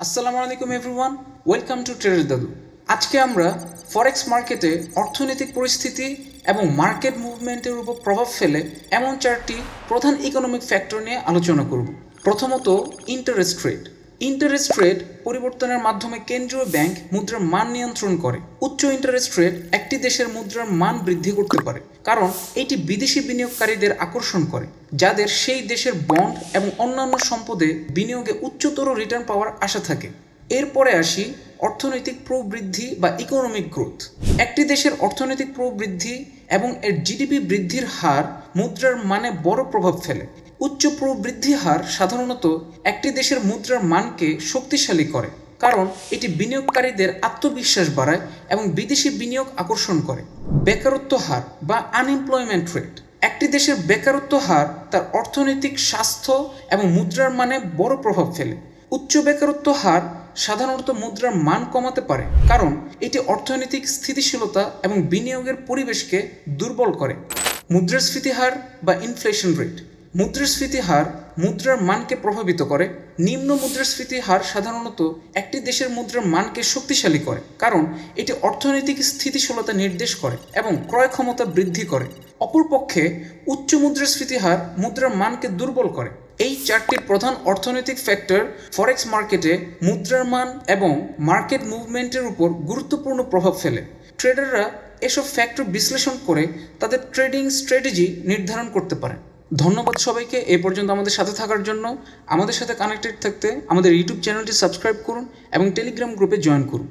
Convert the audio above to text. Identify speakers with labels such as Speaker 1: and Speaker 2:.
Speaker 1: আসসালামু আলাইকুম everyone, welcome to tedder দাদু। আজকে আমরা ফরেক্স মার্কেটে অর্থনৈতিক পরিস্থিতি এবং মার্কেট মুভমেন্টের উপর প্রভাব ফেলে এমন চারটি প্রধান ইকোনমিক ফ্যাক্টর নিয়ে আলোচনা করব। প্রথমত ইন্টারেস্ট রেট ইন্টারেস্ট রেট পরিবর্তনের মাধ্যমে কেন্দ্রীয় ব্যাংক মুদ্রার মান নিয়ন্ত্রণ করে। উচ্চ ইন্টারেস্ট রেট একটি দেশের মুদ্রার মান বৃদ্ধি করতে পারে, কারণ এটি বিদেশি বিনিয়োগকারীদের আকর্ষণ করে, যাদের সেই দেশের বন্ড এবং অন্যান্য সম্পদে বিনিয়োগে উচ্চতর রিটার্ন পাওয়ার আশা থাকে। এরপরে আসি অর্থনৈতিক প্রবৃদ্ধি বা ইকোনমিক গ্রোথ একটি দেশের অর্থনৈতিক প্রবৃদ্ধি এবং এর জিডিপি বৃদ্ধির হার মুদ্রার মানে বড় প্রভাব ফেলে। উচ্চ প্রবৃদ্ধি হার সাধারণত একটি দেশের মুদ্রার মানকে শক্তিশালী করে, কারণ এটি বিনিয়োগকারীদের আত্মবিশ্বাস বাড়ায় এবং বিদেশি বিনিয়োগ আকর্ষণ করে। বেকারত্ব হার বা আনএমপ্লয়মেন্ট রেট একটি দেশের বেকারত্ব হার তার অর্থনৈতিক স্বাস্থ্য এবং মুদ্রার মানে বড় প্রভাব ফেলে। উচ্চ বেকারত্ব হার সাধারণত মুদ্রার মান কমাতে পারে, কারণ এটি অর্থনৈতিক স্থিতিশীলতা এবং বিনিয়োগের পরিবেশকে দুর্বল করে। মুদ্রাস্ফীতি হার বা ইনফ্লেশন রেট মুদ্রাস্ফীতি হার মুদ্রার মানকে প্রভাবিত করে। নিম্ন মুদ্রাস্ফীতি হার সাধারণত একটি দেশের মুদ্রার মানকে শক্তিশালী করে, কারণ এটি অর্থনৈতিক স্থিতিশীলতা নির্দেশ করে এবং ক্রয় ক্ষমতা বৃদ্ধি করে। অপরপক্ষে উচ্চ মুদ্রাস্ফীতি হার মুদ্রার মানকে দুর্বল করে। এই চারটি প্রধান অর্থনৈতিক ফ্যাক্টর ফরেক্স মার্কেটে মুদ্রার মান এবং মার্কেট মুভমেন্টের উপর গুরুত্বপূর্ণ প্রভাব ফেলে। ট্রেডাররা এসব ফ্যাক্টর বিশ্লেষণ করে তাদের ট্রেডিং স্ট্র্যাটেজি নির্ধারণ করতে পারে। ধন্যবাদ সবাইকে, এ পর্যন্ত আমাদের সাথে থাকার জন্য। আমাদের সাথে কানেক্টেড থাকতে আমাদের ইউটিউব চ্যানেলটি সাবস্ক্রাইব করুন এবং টেলিগ্রাম গ্রুপে জয়েন করুন।